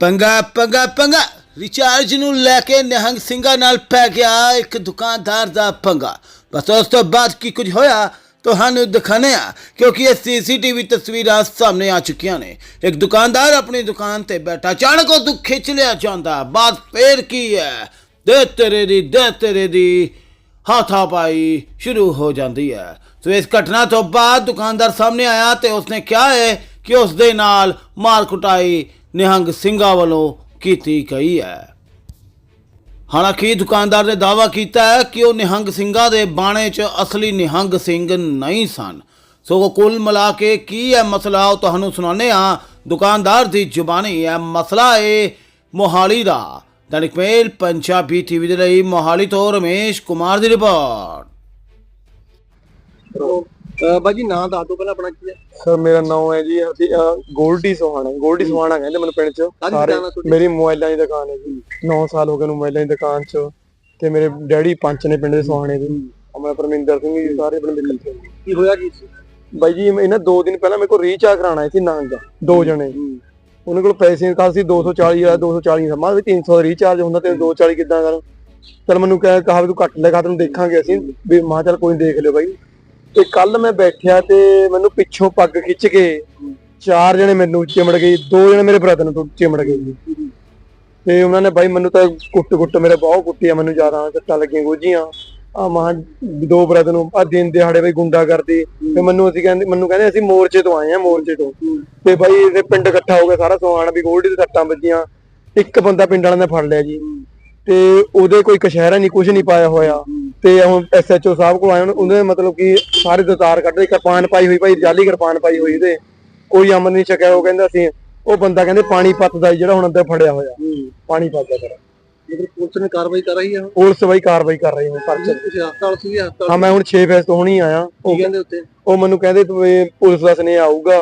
ਪੰਗਾ ਪੰਗਾ ਪੰਗਾ। ਰਿਚਾਰਜ ਨੂੰ ਲੈ ਕੇ ਨਿਹੰਗ ਸਿੰਘਾਂ ਨਾਲ ਪੈ ਗਿਆ ਇੱਕ ਦੁਕਾਨਦਾਰ ਦਾ ਪੰਗਾ। ਬਸ ਉਸ ਤੋਂ ਬਾਅਦ ਕੀ ਕੁਝ ਹੋਇਆ, ਤੁਹਾਨੂੰ ਦਿਖਾਣੇ ਆ ਕਿਉਂਕਿ ਇਹ ਸੀਸੀਟੀਵੀ ਤਸਵੀਰਾਂ ਸਾਹਮਣੇ ਆ ਚੁੱਕੀਆਂ ਨੇ। ਇੱਕ ਦੁਕਾਨਦਾਰ ਆਪਣੀ ਦੁਕਾਨ ਤੇ ਬੈਠਾ, ਅਚਾਨਕ ਉਹ ਦੁੱਖ ਖਿੱਚ ਲਿਆ ਜਾਂਦਾ। ਬਾਤ ਫੇਰ ਕੀ ਹੈ? ਦੇ ਤੇਰੇ ਦੀ, ਦੇ ਤੇਰੇ ਦੀ ਹਾਥਾ ਪਾਈ ਸ਼ੁਰੂ ਹੋ ਜਾਂਦੀ ਹੈ। ਸੋ ਇਸ ਘਟਨਾ ਤੋਂ ਬਾਅਦ ਦੁਕਾਨਦਾਰ ਸਾਹਮਣੇ ਆਇਆ ਤੇ ਉਸਨੇ ਕਿਹਾ ਹੈ ਕਿ ਉਸ ਦੇ ਨਾਲ ਮਾਰ ਕੁਟਾਈ ਨਿਹੰਗ ਸਿੰਘਾਂ ਵੱਲੋਂ ਕੀਤੀ ਗਈ ਹੈ। ਹਾਲਾਂਕਿ ਦੁਕਾਨਦਾਰ ਨੇ ਦਾਅਵਾ ਕੀਤਾ ਹੈ ਕਿ ਉਹ ਨਿਹੰਗ ਸਿੰਘਾਂ ਦੇ ਬਾਣੇ 'ਚ ਅਸਲੀ ਨਿਹੰਗ ਸਿੰਘ ਨਹੀਂ ਸਨ। ਸੋ ਕੁੱਲ ਮਿਲਾ ਕੇ ਕੀ ਹੈ ਮਸਲਾ ਉਹ ਤੁਹਾਨੂੰ ਸੁਣਾਉਂਦੇ ਆ ਦੁਕਾਨਦਾਰ ਦੀ ਜ਼ੁਬਾਨੀ ਹੈ। ਮਸਲਾ ਹੈ ਮੋਹਾਲੀ ਦਾ। ਦੈਨਿਕ ਮੇਲ ਪੰਜਾਬੀ ਟੀਵੀ ਦੇ ਲਈ ਮੋਹਾਲੀ ਤੋਂ ਰਮੇਸ਼ ਕੁਮਾਰ ਦੀ ਰਿਪੋਰਟ। ਬਾਜੀ ਨਾਂ ਦੱਸ ਦਿਓ ਪਹਿਲਾਂ ਆਪਣਾ ਕੀ ਹੈ? ਸਰ ਮੇਰਾ ਨਾਮ ਹੈ ਜੀ ਅਸੀਂ ਗੋਲਡੀ ਸੋਹਾਣਾ ਗੋਲਡੀ ਸੋਹਾਣਾ ਕਹਿੰਦੇ ਮੈਨੂੰ ਪਿੰਡ ਚ। ਸਾਰੇ? ਮੇਰੀ ਮੋਬਾਈਲਾਂ ਦੀ ਦੁਕਾਨ ਹੈ ਜੀ। 9 ਸਾਲ ਹੋ ਗਏ ਨੂੰ ਮੋਬਾਈਲਾਂ ਦੀ ਦੁਕਾਨ ਚ ਤੇ ਮੇਰੇ ਡੈਡੀ ਪੰਚ ਨੇ ਪਿੰਡ ਦੇ ਸੋਹਾਣੇ ਦੇ। ਅਮਰ ਪਰਮਿੰਦਰ ਸਿੰਘ ਜੀ ਸਾਰੇ ਆਪਣੇ ਮਿਲ ਕੇ ਕੀ ਹੋਇਆ ਕੀ ਸੀ? ਬਾਈ ਜੀ ਮੈਂ ਇਹਨਾਂ ਦੋ ਦਿਨ ਪਹਿਲਾਂ ਮੇਰੇ ਕੋਲ ਰੀਚਾਰਜ ਕਰਾਉਣਾ ਸੀ ਨਾਂਗ ਦਾ ਦੋ ਜਣੇ। ਉਹਨਾਂ ਕੋਲ ਪੈਸੇ ਕਾਲ ਸੀ 240 ਆ 240 ਸਮਾਂ ਵੀ 300 ਦਾ ਰੀਚਾਰਜ ਹੁੰਦਾ ਤੇ 240 ਕਿੱਦਾਂ ਕਰ? ਚਲ ਮੈਨੂੰ ਕਹਿ ਕਹਾ ਵੀ ਤੂੰ ਘੱਟ ਲੈ ਖਾ ਤੈਨੂੰ ਦੇਖਾਂਗੇ ਅਸੀਂ। ਵੀ ਮਾਂ ਚੱਲ ਕੋਈ ਦੇਖ ਲਿਓ ਬਾਈ। ਤੇ ਕੱਲ ਮੈਂ ਬੈਠਿਆ ਤੇ ਮੈਨੂੰ ਪਿੱਛੋਂ ਪੱਗ ਖਿੱਚ ਕੇ ਚਾਰ ਜਣੇ ਮੈਨੂੰ ਚਿਮੜ ਗਏ, ਦੋ ਜਣੇ ਮੇਰੇ ਬ੍ਰਦਰ ਨੂੰ ਚਿਮੜ ਗਏ ਜੀ। ਤੇ ਉਹਨਾਂ ਨੇ ਬਾਈ ਮੈਨੂੰ ਤਾਂ ਕੁੱਟ ਕੁੱਟ ਮੇਰੇ ਬਹੁਤ ਕੁੱਟਿਆ, ਮੈਨੂੰ ਜ਼ਿਆਦਾ ਸੱਟਾਂ ਲੱਗੀਆਂ ਗੋਝੀਆਂ ਆ ਮਹਾ ਦੋ ਬ੍ਰਦਰ ਨੂੰ, ਆ ਦਿਨ ਦਿਹਾੜੇ ਬਈ ਗੁੰਡਾ ਕਰਦੇ। ਤੇ ਮੈਨੂੰ ਅਸੀਂ ਕਹਿੰਦੇ, ਮੈਨੂੰ ਕਹਿੰਦੇ ਅਸੀਂ ਮੋਰਚੇ ਤੋਂ ਆਏ ਆ, ਮੋਰਚੇ ਤੋਂ। ਤੇ ਬਾਈ ਇਹ ਪਿੰਡ ਇਕੱਠਾ ਹੋ ਗਿਆ ਸਾਰਾ ਸਮਾਨ ਵੀ ਗੋਲਡੀ ਦੇ ਸੱਟਾਂ ਵੱਜੀਆਂ। ਇੱਕ ਬੰਦਾ ਪਿੰਡ ਵਾਲਿਆਂ ਨੇ ਫੜ ਲਿਆ ਜੀ। ਤੇ ਉਹਦੇ ਕੋਈ ਕਸ਼ਹਿਰਾ ਨਹੀਂ ਕੁਝ ਨਹੀਂ ਪਾਇਆ ਹੋਇਆ। ਤੇ ਹੁਣ ਐਸਐਚਓ ਸਾਹਿਬ ਕੋਲ ਆਏ ਉਹਨੇ- ਉਹਨੇ ਮਤਲਬ ਕਿ ਸਾਰੇ ਦਤਾਰ ਕੱਢੇ ਕਿਰਪਾਨ ਪਾਈ ਹੋਈ ਭਾਈ ਜਾਲੀ ਕਿਰਪਾਨ ਪਾਈ ਹੋਈ ਤੇ ਕੋਈ ਅਮਨ ਨਹੀਂ ਛਕਿਆ ਉਹ ਕਹਿੰਦਾ ਸੀ ਉਹ ਬੰਦਾ ਕਹਿੰਦੇ ਪਾਣੀ ਪੱਤ ਦਾ ਜਿਹੜਾ ਹੁਣ ਅੰਦਰ ਫੜਿਆ ਹੋਇਆ। ਪਾਣੀ ਪੱਤ ਦਾ ਕਰ ਮਤਲਬ ਪੁਲਿਸ ਨੇ ਕਾਰਵਾਈ ਕਰ ਰਹੀ ਆ ਪੁਲਿਸ ਬਾਈ ਕਾਰਵਾਈ ਕਰ ਰਹੀ ਹੈ ਪਰਚੇ ਤੁਸੀਂ ਹਸਪਤਾਲ ਸੀ ਹਸਪਤਾਲ ਹਾਂ ਮੈਂ ਹੁਣ 6 ਫੇਸ ਤੋਂ ਹੁਣੀ ਆਇਆ। ਕੀ ਕਹਿੰਦੇ ਉੱਤੇ ਉਹ ਮੈਨੂੰ ਕਹਿੰਦੇ ਪੁਲਿਸ ਦਾ ਸਨੇਹ ਆਊਗਾ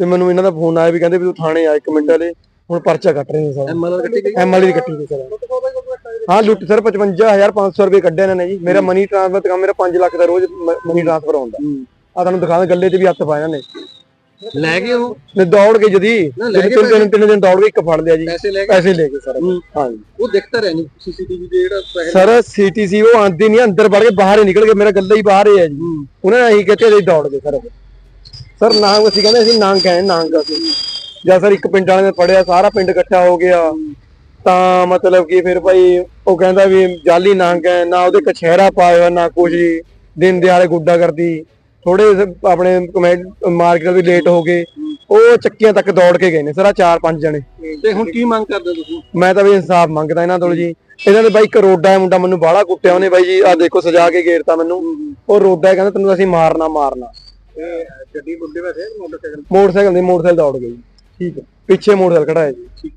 ਤੇ ਮੈਨੂੰ ਇਹਨਾਂ ਦਾ ਫੋਨ ਆਇਆ ਵੀ ਕਹਿੰਦੇ ਵੀ ਤੂੰ ਥਾਣੇ ਆ ਇੱਕ ਮਿੰਟ ਵਾਲੇ ਹੁਣ ਪਰਚਾ ਕੱਟ ਰਹੇ ਨੇ ਸਰ ਐਮਐਲਆਰ ਕੱਟੀ ਗਈ? ਐਮਐਲਏ ਦੀ ਕੱਟੀ ਗਈ ਸਰ। ਹਾਂ ਲੁੱਟ ਸਰ 55500 ਰੁਪਏ ਕੱਢੇ ਇਹਨਾਂ ਨੇ ਜੀ। ਮੇਰਾ ਮਨੀ ਟ੍ਰਾਂਸਫਰ ਤੇ ਕੰਮ ਮੇਰਾ 5 ਲੱਖ ਦਾ ਰੋਜ਼ ਮਨੀ ਟ੍ਰਾਂਸਫਰ ਆਉਂਦਾ ਆ ਤੁਹਾਨੂੰ ਦਿਖਾਣਾ ਗੱਲੇ ਤੇ ਵੀ ਹੱਥ ਪਾਇਆ ਨੇ। ਲੈ ਗਏ ਉਹ? ਨੇ ਦੌੜ ਕੇ ਜਦੀ। ਤਿੰਨ ਤਿੰਨ ਤਿੰਨ ਦਿਨ ਦੌੜ ਕੇ ਇੱਕ ਫੜ ਲਿਆ ਜੀ। ਪੈਸੇ ਲੈ ਗਏ? ਸਰ। ਹਾਂ। ਜੀ। ਉਹ ਦਿਖਤਾ ਰਹਿ ਨਹੀਂ ਸੀਸੀਟੀਵੀ ਤੇ ਜਿਹੜਾ ਸਰ ਸੀਟੀਸੀ ਉਹ ਆਂਦੀ ਨਹੀਂ ਅੰਦਰ ਵੜ ਕੇ ਬਾਹਰ ਹੀ ਨਿਕਲ ਗਏ ਮੇਰਾ ਗੱਲੇ ਹੀ ਬਾਹਰ ਹੀ ਹੈ ਜੀ। ਉਹਨਾਂ ਨੇ ਅਸੀਂ ਕਿਤੇ ਅਸੀਂ ਦੌੜ ਗਏ ਸਰ। ਸਰ ਨਾਂਗ ਅਸੀਂ ਕਹਿੰਦੇ ਅਸੀਂ ਨਾਂਗ ਗਏ ਨਾਂਗ ਅਸੀਂ। ਜਾਂ ਸਰ ਇੱਕ ਪਿੰਡ ਵਾਲੇ ਨੇ ਫੜਿਆ ਸਾਰਾ ਪਿੰਡ ਇਕੱਠਾ ਹੋ ਗਿਆ। ਤਾਂ ਮਤਲਬ ਕਿ ਫਿਰ ਭਾਈ ਉਹ ਕਹਿੰਦਾ ਵੀ ਜਾਲੀ ਨਾਂਗ ਹੈ ਨਾ ਉਹਦੇ ਕਛਹਿਰਾ ਪਾਇਆ ਨਾ ਕੁਝ ਦਿਨ ਦਿਹਾੜੇ ਗੁੱਡਾ ਕਰਦੀ। ਥੋੜੇ ਆਪਣੇ ਕਮੈਂਟ ਮਾਰਕੀਟ ਵੀ ਲੇਟ ਹੋ ਗਏ। ਉਹ ਚੱਕੀਆਂ ਤੱਕ ਦੌੜ ਕੇ ਗਏ ਨੇ ਸਰ ਚਾਰ ਪੰਜ ਜਣੇ। ਤੇ ਹੁਣ ਕੀ ਮੰਗ ਕਰਦੇ ਤੁਸੀਂ? ਮੈਂ ਤਾਂ ਵੀ ਇਨਸਾਫ ਮੰਗਦਾ ਇਹਨਾਂ ਤੋਂ ਜੀ। ਇਹਨਾਂ ਦੇ ਬਾਈ ਇੱਕ ਰੋਡਾ ਹੈ ਮੁੰਡਾ ਮੈਨੂੰ ਬਾਹਲਾ ਕੁੱਟਿਆ ਉਹਨੇ ਬਾਈ ਜੀ। ਆ ਦੇਖੋ ਸਜਾ ਕੇ ਘੇਰਤਾ ਮੈਨੂੰ। ਉਹ ਰੋਡਾ ਕਹਿੰਦਾ ਤੈਨੂੰ ਅਸੀਂ ਮਾਰਨਾ ਮਾਰਨਾ। ਗੱਡੀ ਮੁੰਡੇ ਵੈਸੇ ਮੋਟਰਸਾਈਕਲ ਮੋਟਰਸਾਈਕਲ ਦੇ ਮੋਟਰਸਾਈਕਲ ਦੌੜ ਗਈ। ਠੀਕ ਹੈ। ਪਿੱਛੇ ਮੋਟਰਸਾਈਕਲ ਖੜਾ ਹੈ ਜੀ।